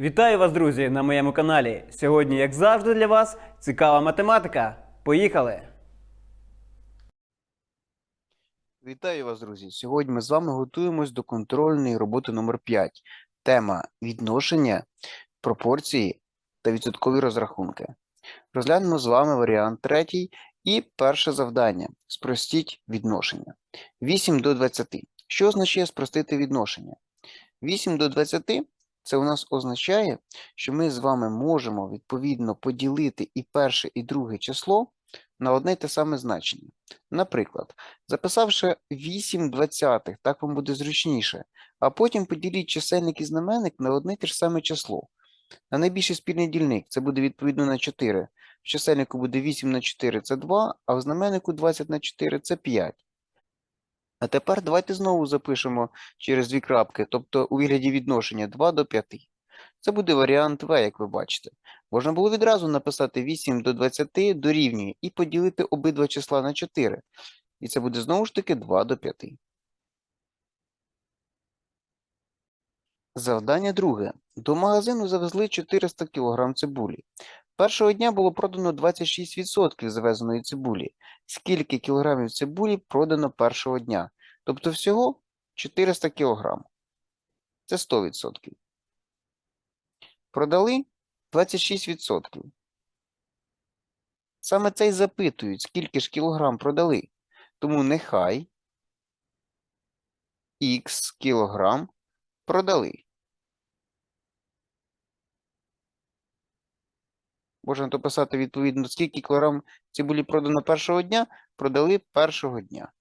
Вітаю вас, друзі, на моєму каналі. Сьогодні, як завжди, для вас цікава математика. Поїхали! Вітаю вас, друзі! Сьогодні ми з вами готуємось до контрольної роботи номер 5. Тема відношення, пропорції та відсоткові розрахунки. Розглянемо з вами варіант третій і перше завдання. Спростіть відношення. 8 до 20. Що означає спростити відношення? 8 до 20 це у нас означає, що ми з вами можемо відповідно поділити і перше, і друге число на одне й те саме значення. Наприклад, записавши 8 двадцятих, так вам буде зручніше, а потім поділіть чисельник і знаменник на одне й те ж саме число. На найбільший спільний дільник це буде відповідно на 4. В чисельнику буде 8 на 4 це 2, а в знаменнику 20 на 4 це 5. А тепер давайте знову запишемо через дві крапки, тобто у вигляді відношення 2 до 5. Це буде варіант В, як ви бачите. Можна було відразу написати 8 до 20 дорівнює і поділити обидва числа на 4. І це буде знову ж таки 2 до 5. Завдання друге. До магазину завезли 400 кг цибулі. Першого дня було продано 26% завезеної цибулі. Скільки кілограмів цибулі продано першого дня? Тобто всього 400 кг. Це 100%. Продали 26%. Саме це й запитують, скільки ж кілограм продали. Тому нехай х кілограм продали. Можна то писати відповідно, скільки кілограм цибулі продано першого дня, продали першого дня.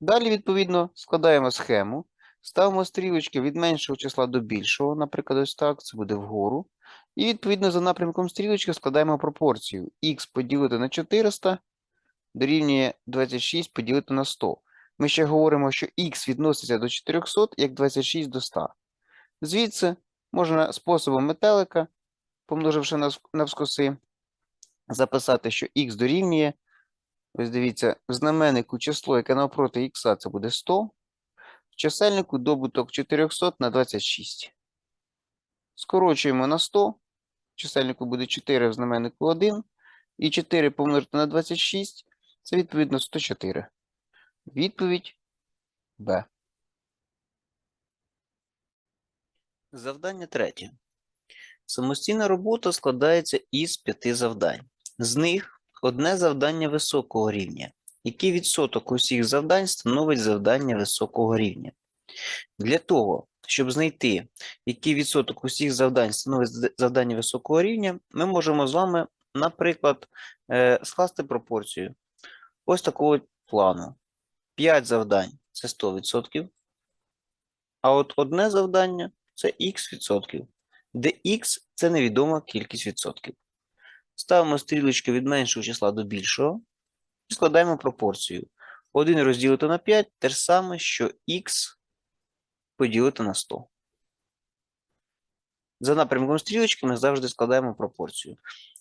Далі, відповідно, складаємо схему, ставимо стрілочки від меншого числа до більшого, наприклад, ось так, це буде вгору. І відповідно за напрямком стрілочки складаємо пропорцію. х поділити на 400 дорівнює 26 поділити на 100. Ми ще говоримо, що х відноситься до 400, як 26 до 100. Звідси можна способом метелика, помноживши навскоси, записати, що х дорівнює. Ось дивіться, в знаменнику число, яке навпроти х, це буде 100. В чисельнику добуток 400 на 26. Скорочуємо на 100. В чисельнику буде 4, в знаменнику 1. І 4 помножити на 26 це відповідно 104. Відповідь Б. Завдання третє. Самостійна робота складається із п'яти завдань. З них одне завдання високого рівня. Який відсоток усіх завдань становить завдання високого рівня? Для того, щоб знайти, який відсоток усіх завдань становить завдання високого рівня, ми можемо з вами, наприклад, е, скласти пропорцію ось такого плану. 5 завдань це 100%, а от одне завдання це х відсотків, де х це невідома кількість відсотків. Ставимо стрілочки від меншого числа до більшого і складаємо пропорцію. 1 розділити на 5 те ж саме, що х поділити на 100. За напрямком стрілочки ми завжди складаємо пропорцію.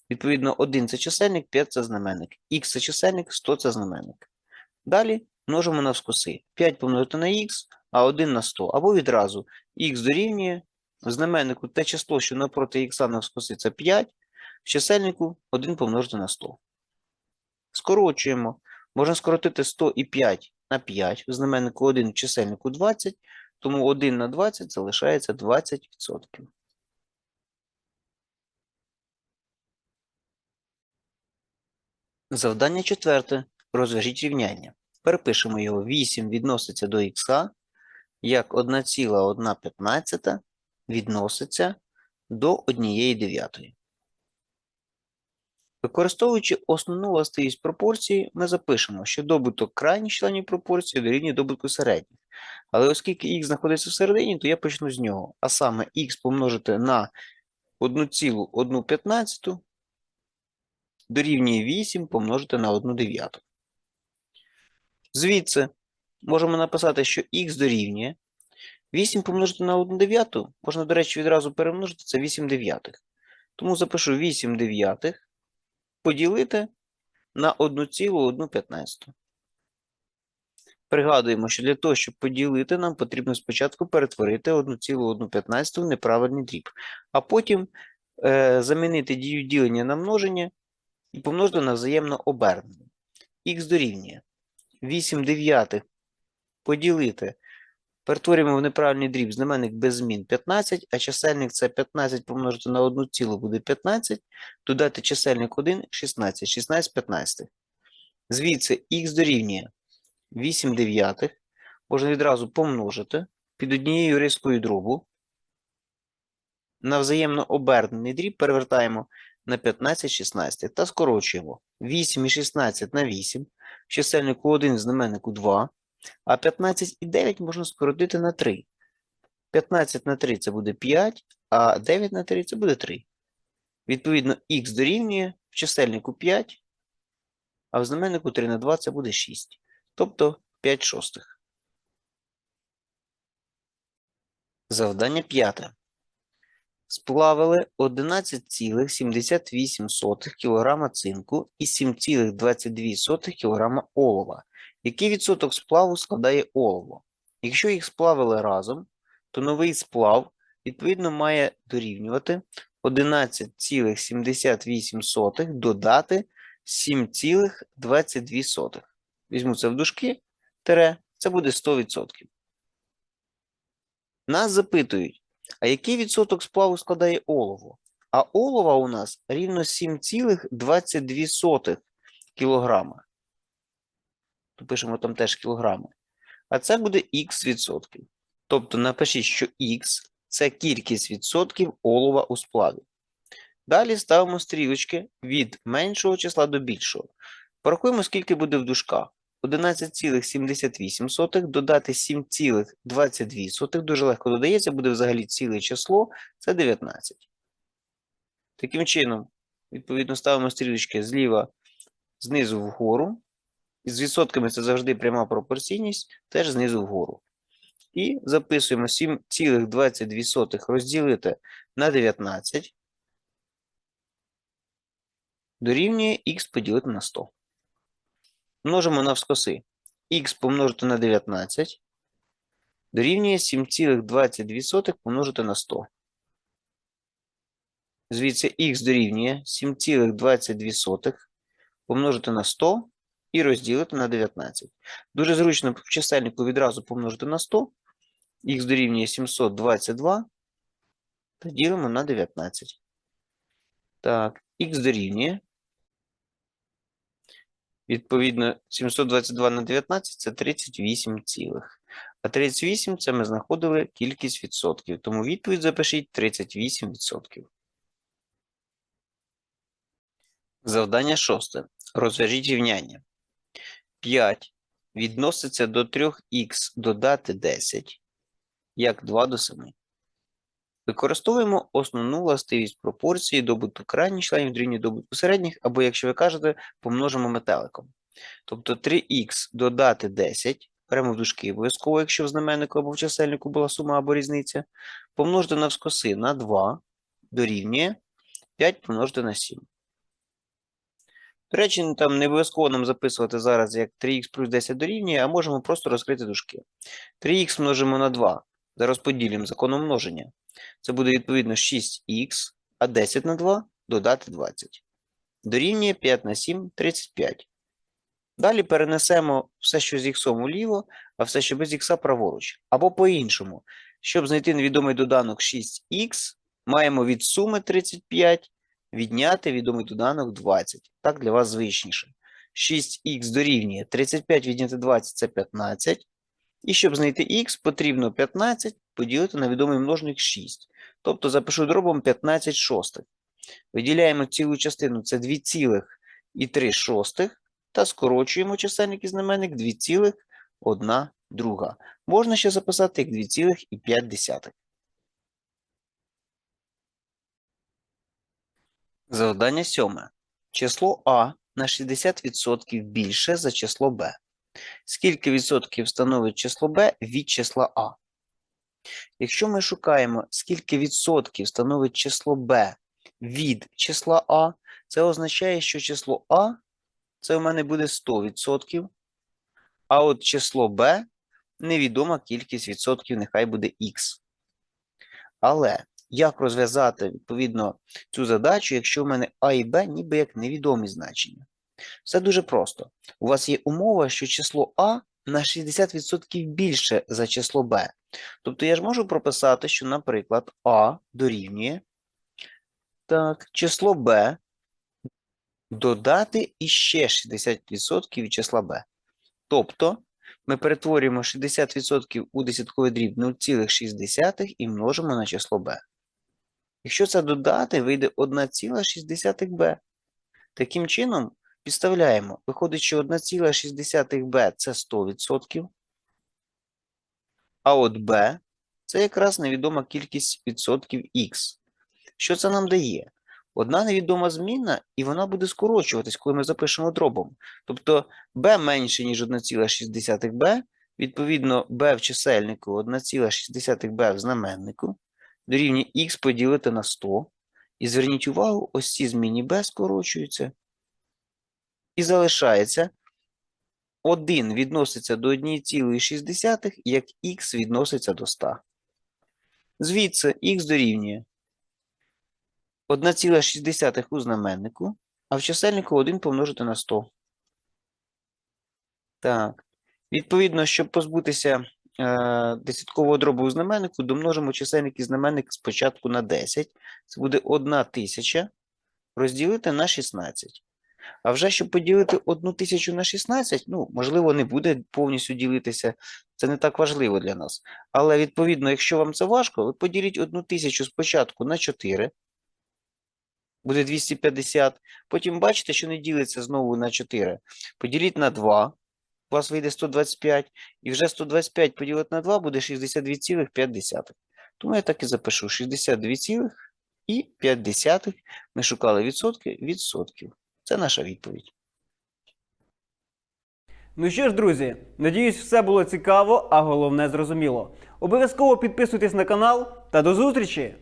Відповідно, 1 це чисельник, 5 це знаменник. Х це чисельник, 100 це знаменник. Далі множимо навскоси. 5 помножити на х, а 1 на 100. Або відразу х дорівнює в знаменнику те число, що напроти х навскоси це 5, в чисельнику 1 помножити на 100. Скорочуємо. Можна скоротити 100 і 5 на 5, в знаменнику 1, в чисельнику 20, тому 1 на 20 залишається 20%. Завдання четверте. Розв'яжіть рівняння. Перепишемо його. 8 відноситься до х, як 1,1 відноситься до 1 дев'ятої. Використовуючи основну властивість пропорції, ми запишемо, що добуток крайніх членів пропорції дорівнює добутку середніх. Але оскільки х знаходиться всередині, то я почну з нього. А саме х помножити на 1,1 дорівнює 8 помножити на 1 дев'яту. Звідси можемо написати, що х дорівнює 8 помножити на 1 дев'яту, можна, до речі, відразу перемножити, це 8 дев'ятих. Тому запишу 8 дев'ятих поділити на 1,1. Пригадуємо, що для того, щоб поділити, нам потрібно спочатку перетворити 1,115 в неправильний дріб, а потім е, замінити дію ділення на множення і помножити на взаємно обернене. Х дорівнює 8 дев'ятих поділити. Перетворюємо в неправильний дріб знаменник без змін 15, а чисельник це 15 помножити на 1 цілу буде 15, додати чисельник 1 – 16, 16 15. Звідси х дорівнює 8 дев'ятих, можна відразу помножити під однією рискою дробу. На взаємно обернений дріб перевертаємо на 15 16 та скорочуємо 8 і 16 на 8, в чисельнику 1 знаменнику 2, а 15 і 9 можна скоротити на 3. 15 на 3 це буде 5, а 9 на 3 це буде 3. Відповідно, х дорівнює в чисельнику 5, а в знаменнику 3 на 2 це буде 6. Тобто 5 шостих. Завдання п'яте. Сплавили 11,78 кг цинку і 7,22 кг олова. Який відсоток сплаву складає олово? Якщо їх сплавили разом, то новий сплав відповідно має дорівнювати 11,78 додати 7,22. Візьму це в дужки, тире, це буде 100%. Нас запитують, а який відсоток сплаву складає олово? А олова у нас рівно 7,22 кілограма. То пишемо там теж кілограми. А це буде х відсотків. Тобто напишіть, що х це кількість відсотків олова у сплаві. Далі ставимо стрілочки від меншого числа до більшого. Порахуємо, скільки буде в дужках. 11,78 додати 7,22. Дуже легко додається, буде взагалі ціле число, це 19. Таким чином, відповідно, ставимо стрілочки зліва знизу вгору. З відсотками це завжди пряма пропорційність, теж знизу вгору. І записуємо 7,22 розділити на 19 дорівнює х поділити на 100. Множимо навскоси. х помножити на 19 дорівнює 7,22 помножити на 100. Звідси х дорівнює 7,22 помножити на 100 і розділити на 19. Дуже зручно в чисельнику відразу помножити на 100. Х дорівнює 722 та ділимо на 19. Так, х дорівнює Відповідно, 722 на 19 це 38 цілих. А 38 це ми знаходили кількість відсотків. Тому відповідь запишіть 38 відсотків. Завдання шосте. Розв'яжіть рівняння. 5 відноситься до 3х додати 10, як 2 до 7. Використовуємо основну властивість пропорції добутку крайніх членів дорівнює добутку середніх, або, якщо ви кажете, помножимо метеликом. Тобто 3х додати 10, беремо в дужки обов'язково, якщо в знаменнику або в чисельнику була сума або різниця, помножити навскоси на 2 дорівнює 5 помножити на 7. До речі, там не обов'язково нам записувати зараз, як 3х плюс 10 дорівнює, а можемо просто розкрити дужки. 3х множимо на 2, зараз поділимо законом множення. Це буде відповідно 6х, а 10 на 2 додати 20. Дорівнює 5 на 7 35. Далі перенесемо все, що з х уліво, а все, що без х праворуч. Або по-іншому. Щоб знайти невідомий доданок 6х, маємо від суми 35 відняти відомий доданок 20. Так для вас звичніше. 6х дорівнює 35 відняти 20 це 15. І щоб знайти х, потрібно 15 поділити на відомий множник 6. Тобто запишу дробом 15 шостих. Виділяємо цілу частину, це 2,3 шостих, та скорочуємо чисельник і знаменник 2,1 друга. Можна ще записати як 2,5. Завдання сьоме. Число А на 60% більше за число Б. Скільки відсотків становить число b від числа А? Якщо ми шукаємо, скільки відсотків становить число b від числа А, це означає, що число А це у мене буде 100%, А от число b невідома кількість відсотків, нехай буде x. Але як розв'язати відповідно цю задачу, якщо в мене а і b ніби як невідомі значення? Все дуже просто. У вас є умова, що число а на 60% більше за число b. Тобто я ж можу прописати, що, наприклад, а дорівнює так, число b додати іще 60% від числа b. Тобто ми перетворюємо 60% у десятковий дріб 0,6 і множимо на число b. Якщо це додати, вийде 1,6b. Таким чином, підставляємо. Виходить, що 1,6b це 100%, а от b це якраз невідома кількість відсотків x. Що це нам дає? Одна невідома змінна, і вона буде скорочуватись, коли ми запишемо дробом. Тобто b менше, ніж 1,6b, відповідно b в чисельнику 1,6b в знаменнику, дорівнює x поділити на 100. І зверніть увагу, ось ці змінні b скорочуються. І залишається 1 відноситься до 1,6, як x відноситься до 100. Звідси x дорівнює 1,6 у знаменнику, а в чисельнику 1 помножити на 100. Так. Відповідно, щоб позбутися десяткового дробу знаменнику, домножимо чисельник і знаменник спочатку на 10. Це буде 1 тисяча розділити на 16. А вже щоб поділити 1 тисячу на 16, ну, можливо, не буде повністю ділитися, це не так важливо для нас. Але, відповідно, якщо вам це важко, ви поділіть 1 тисячу спочатку на 4, буде 250. Потім бачите, що не ділиться знову на 4. Поділіть на 2, у вас вийде 125, і вже 125 поділити на 2 буде 62,5. Тому я так і запишу 62,5. Ми шукали відсотки відсотків. Це наша відповідь. Ну що ж, друзі, надіюсь, все було цікаво, а головне зрозуміло. Обов'язково підписуйтесь на канал та до зустрічі!